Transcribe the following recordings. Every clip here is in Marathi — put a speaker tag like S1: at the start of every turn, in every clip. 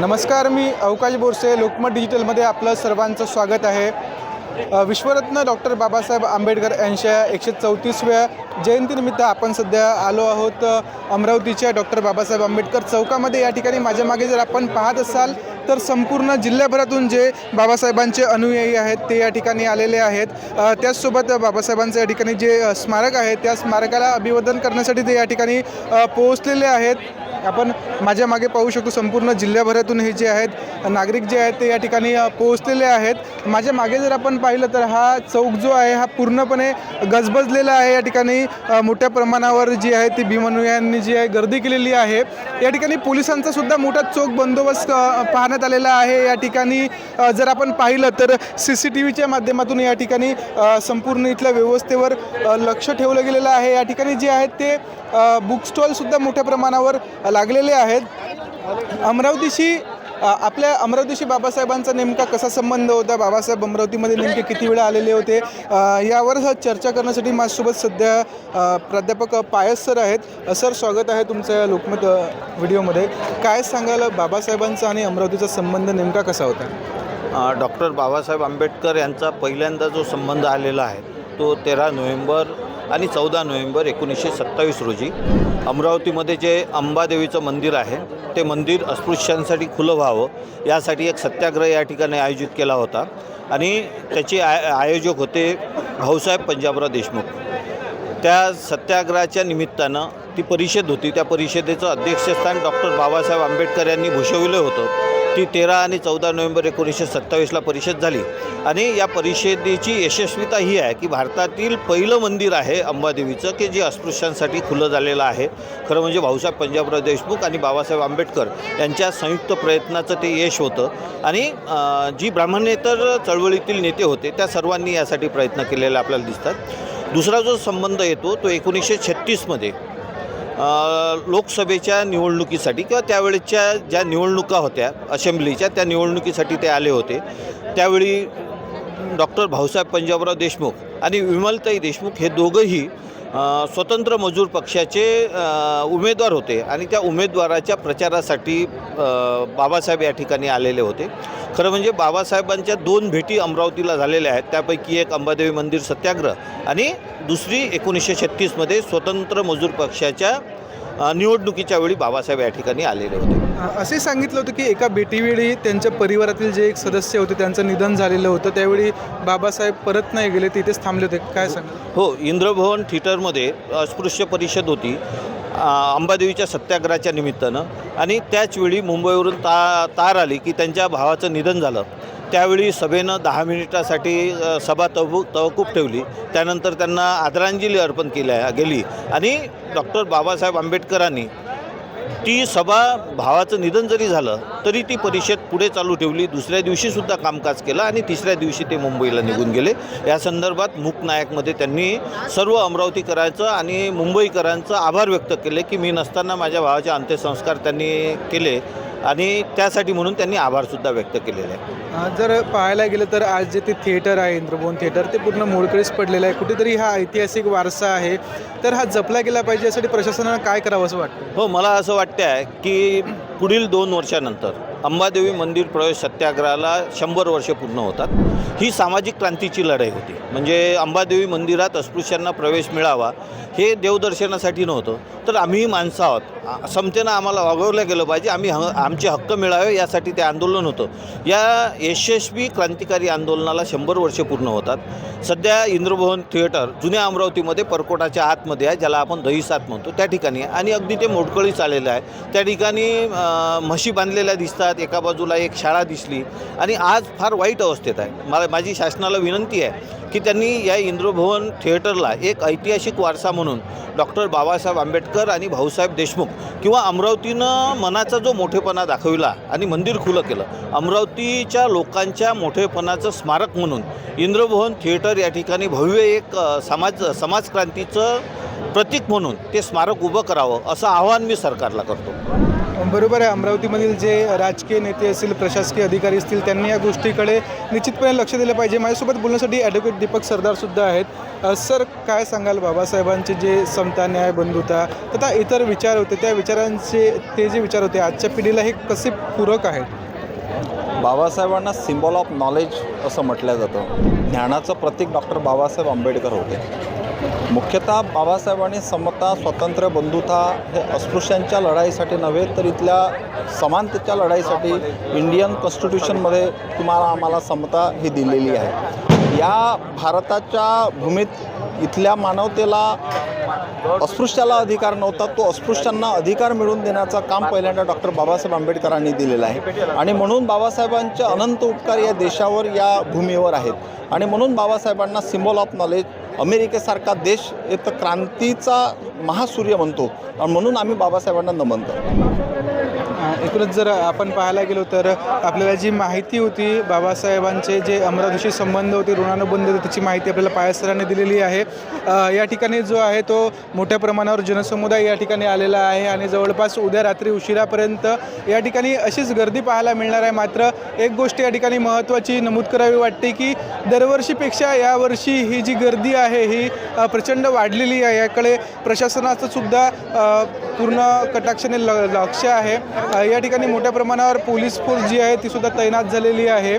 S1: नमस्कार मी अवकाश बोरसे लोकमत डिजिटलमध्ये आपलं सर्वांचं स्वागत आहे. विश्वरत्न डॉक्टर बाबासाहेब आंबेडकर यांच्या एकशे चौतीसव्या जयंतीनिमित्त आपण सध्या आलो आहोत अमरावतीच्या डॉक्टर बाबासाहेब आंबेडकर चौकामध्ये. या ठिकाणी माझ्या मागे जर आपण पाहत असाल तर संपूर्ण जिल्ह्याभरातून जे बाबासाहेबांचे अनुयायी आहेत ते या ठिकाणी आलेले आहेत. त्याचसोबत बाबासाहेबांचं या ठिकाणी जे स्मारक आहे त्या स्मारकाला अभिवादन करण्यासाठी ते या ठिकाणी पोहोचलेले आहेत. आपण माझ्या मागे पाहू शकतो संपूर्ण जिल्ह्याभरातून हे जे आहेत नागरिक जे आहेत ते या ठिकाणी पोहोचलेले आहेत. माझ्या मागे जर आपण पाहिलं तर हा चौक जो आहे हा पूर्णपणे गजबजलेला आहे. या ठिकाणी मोठ्या प्रमाणावर जी आहे ती भीमनुयांनी जी आहे गर्दी केलेली आहे. या ठिकाणी पोलिसांचा सुद्धा मोठा चोख बंदोबस्त पाहण्यात करण्यात आलेला आहे. या ठिकाणी जर आपण पाहिलं तर सी सी टी व्हीच्या माध्यमातून या ठिकाणी संपूर्ण इथल्या व्यवस्थेवर लक्ष ठेवलं गेलेलं आहे. या ठिकाणी जे आहेत ते बुक स्टॉलसुद्धा मोठ्या प्रमाणावर लागलेले आहेत. अमरावतीशी आपल्या अमरावतीशी बाबासाहेबांचा नेमका कसा संबंध होता? बाबासाहेब अमरावतीमध्ये नेमके किती वेळा आलेले होते? यावर चर्चा करण्यासाठी माझ्यासोबत सध्या प्राध्यापक पायस सर आहेत. सर स्वागत आहे तुमचं या लोकमत व्हिडिओमध्ये. काय सांगायला बाबासाहेबांचा आणि अमरावतीचा संबंध नेमका कसा होता?
S2: डॉक्टर बाबासाहेब आंबेडकर यांचा पहिल्यांदा जो संबंध आलेला आहे तो तेरा नोव्हेंबर आणि चौदा नोव्हेंबर एकोणीसशे सत्तावीस रोजी अमरावतीमध्ये जे अंबादेवीचं मंदिर आहे ते मंदिर अस्पृश्यांसाठी खुलं व्हावं यासाठी एक सत्याग्रह या ठिकाणी आयोजित केला होता. आणि त्याचे आय आयोजक होते भाऊसाहेब पंजाबराव देशमुख. त्या सत्याग्रहाच्या निमित्तानं ती परिषद होती. त्या परिषदेचं अध्यक्षस्थान डॉक्टर बाबासाहेब आंबेडकर यांनी भूषविलं होतं. ती तेरा आणि चौदा नोव्हेंबर एकोणीसशे सत्तावीसला परिषद झाली. आणि या परिषदेची यशस्वीता ही आहे की भारतातील पहिलं मंदिर आहे अंबादेवीचं की जे अस्पृश्यांसाठी खुलं झालेलं आहे. खरं म्हणजे भाऊसाहेब पंजाबराव देशमुख आणि बाबासाहेब आंबेडकर यांच्या संयुक्त प्रयत्नाचं ते यश होतं. आणि जी ब्राह्मणेतर चळवळीतील नेते होते त्या सर्वांनी यासाठी प्रयत्न केलेले आपल्याला दिसतात. दुसरा जो संबंध येतो तो एकोणीसशे छत्तीसमध्ये. लोकसभेच्या निवडणुकीसाठी किंवा त्यावेळेच्या ज्या निवडणुका होत्या असेंब्लीच्या त्या निवडणुकीसाठी ते आले होते. त्यावेळी डॉक्टर भाऊसाहेब पंजाबराव देशमुख आणि विमलताई देशमुख हे दोघंही स्वतंत्र मजूर पक्षाचे उमेदवार होते आणि त्या उमेदवाराच्या प्रचारासाठी बाबासाहेब या ठिकाणी आलेले होते. खरं म्हणजे बाबासाहेबांच्या दोन भेटी अमरावतीला झालेल्या आहेत. त्यापैकी एक अंबादेवी मंदिर सत्याग्रह आणि दुसरी एकोणीसशे छत्तीसमध्ये स्वतंत्र मजूर पक्षाच्या निवडणुकीच्या वेळी बाबासाहेब या ठिकाणी आलेले होते.
S1: असे सांगितलं होतं की एका भेटीवेळी त्यांच्या परिवारातील जे एक सदस्य होते त्यांचं निधन झालेलं होतं. त्यावेळी बाबासाहेब परत नाही गेले तिथेच थांबले होते. काय सांगा
S2: हो इंद्रभवन थिएटरमध्ये अस्पृश्य परिषद होती अंबादेवीच्या सत्याग्रहाच्या निमित्तानं. आणि त्याचवेळी मुंबईवरून ता तार आली की त्यांच्या भावाचं निधन झालं. त्यावेळी सभेनं दहा मिनिटासाठी सभा तहबू तवकूप ठेवली. त्यानंतर त्यांना आदरांजली अर्पण केल्या गेली. आणि डॉक्टर बाबासाहेब आंबेडकरांनी ती सभा भावाचं निधन जरी झालं तरी ती परिषद पुढे चालू ठेवली. दुसऱ्या दिवशीसुद्धा कामकाज केलं आणि तिसऱ्या दिवशी ते मुंबईला निघून गेले. या संदर्भात मूकनायकमध्ये त्यांनी सर्व अमरावतीकरांचं आणि मुंबईकरांचं आभार व्यक्त केले की मी नसताना माझ्या भावाचे अंत्यसंस्कार त्यांनी केले. आणि त्यासाठी म्हणून त्यांनी आभारसुद्धा व्यक्त केलेले आहे.
S1: जर पाहायला गेलं तर आज जे ते थिएटर आहे इंद्रभवन थिएटर ते पूर्ण मोडकळीस पडलेलं आहे. कुठेतरी हा ऐतिहासिक वारसा आहे. तर हा जपला गेला पाहिजे यासाठी प्रशासनानं काय करावं असं वाटतं?
S2: हो मला असं वाटतं आहे की पुढील दोन वर्षानंतर अंबादेवी मंदिर प्रवेश सत्याग्रहाला शंभर वर्षे पूर्ण होतात. ही सामाजिक क्रांतीची लढाई होती. म्हणजे अंबादेवी मंदिरात अस्पृश्यांना प्रवेश मिळावा हे देवदर्शनासाठी नव्हतं. तर आम्हीही माणसं आहोत. समतेनं आम्हाला वागवलं गेलं पाहिजे. आम्ही ह आमचे हक्क मिळावे यासाठी ते आंदोलन होतं. या यशस्वी क्रांतिकारी आंदोलनाला शंभर वर्षे पूर्ण होतात. सध्या इंद्रभवन थिएटर जुन्या अमरावतीमध्ये परकोटाच्या आतमध्ये आहे ज्याला आपण दहीसात म्हणतो. त्या ठिकाणी आहे. आणि अगदी ते मोडकळी चाललेलं आहे. त्या ठिकाणी म्हशी बांधलेल्या दिसतात. एका बाजूला एक शाळा दिसली. आणि आज फार वाईट अवस्थेत आहे. मला माझी शासनाला विनंती आहे की त्यांनी या इंद्रभवन थिएटरला एक ऐतिहासिक वारसा म्हणून म्हणून डॉक्टर बाबासाहेब आंबेडकर आणि भाऊसाहेब देशमुख किंवा अमरावतीनं मनाचा जो मोठेपणा दाखविला आणि मंदिर खुलं केलं अमरावतीच्या लोकांच्या मोठेपणाचं स्मारक म्हणून इंद्रभवन थिएटर या ठिकाणी भव्य एक समाज समाजक्रांतीचं प्रतीक म्हणून ते स्मारक उभं करावं असं आवाहन मी सरकारला करतो.
S1: बरोबर आहे अमरावतीमधील जे राजकीय नेते असतील प्रशासकीय अधिकारी असतील त्यांनी या गोष्टीकडे निश्चितपणे लक्ष दिलं पाहिजे. माझ्यासोबत बोलण्यासाठी ॲडव्होकेट दीपक सरदारसुद्धा आहेत. सर काय सांगाल बाबासाहेबांचे जे समता न्याय बंधुता तथा इतर विचार होते त्या विचारांचे ते जे विचार होते आजच्या पिढीला हे कसे पूरक आहेत?
S3: बाबासाहेबांना सिम्बॉल ऑफ नॉलेज असं म्हटलं जातं. ज्ञानाचं प्रतीक डॉक्टर बाबासाहेब आंबेडकर होते. मुख्यतः बाबासाहेबांनी समता स्वातंत्र्य बंधुता हे अस्पृश्यांच्या लढाईसाठी नव्हे तर इथल्या समानतेच्या लढाईसाठी इंडियन कॉन्स्टिट्यूशनमध्ये तुम्हाला आम्हाला समता ही दिलेली आहे. या भारताच्या भूमीत इथल्या मानवतेला अस्पृश्याला अधिकार नव्हता तो अस्पृश्यांना अधिकार मिळवून देण्याचं काम पहिल्यांदा डॉक्टर बाबासाहेब आंबेडकरांनी दिलेलं आहे. आणि म्हणून बाबासाहेबांचे अनंत उपकार या देशावर या भूमीवर आहेत. आणि म्हणून बाबासाहेबांना सिम्बॉल ऑफ नॉलेज अमेरिकेसारखा देश एक क्रांतीचा महासूर्य म्हणतो. आणि म्हणून आम्ही बाबासाहेबांना नमन करतो.
S1: एकूणच जर आपण पाहायला गेलो तर आपल्याला जी माहिती होती बाबासाहेबांचे जे अमरावतीशी संबंध होते ऋणानुबंध होते त्याची माहिती आपल्याला पायासराने दिलेली आहे. या ठिकाणी जो आहे तो मोठ्या प्रमाणावर जनसमुदाय या ठिकाणी आलेला आहे आणि जवळपास उद्या रात्री उशिरापर्यंत या ठिकाणी अशीच गर्दी पाहायला मिळणार आहे. मात्र एक गोष्ट या ठिकाणी महत्त्वाची नमूद करावी वाटते की दरवर्षीपेक्षा यावर्षी ही जी गर्दी आहे ही प्रचंड वाढलेली आहे. याकडे प्रशासनाचं सुद्धा पूर्ण कटाक्षाने ल लक्ष आहे. या ठिकाणी मोठ्या प्रमाणावर पोलीस फोर्स जी आहे ती सुद्धा तैनात झालेली आहे.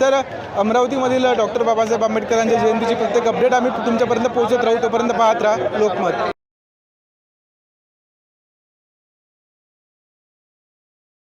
S1: तर अमरावतीमधील डॉक्टर बाबासाहेब आंबेडकरांच्या जयंतीची प्रत्येक अपडेट आम्ही तुमच्यापर्यंत पोहोचत राहू तोपर्यंत पाहत राहा लोकमत.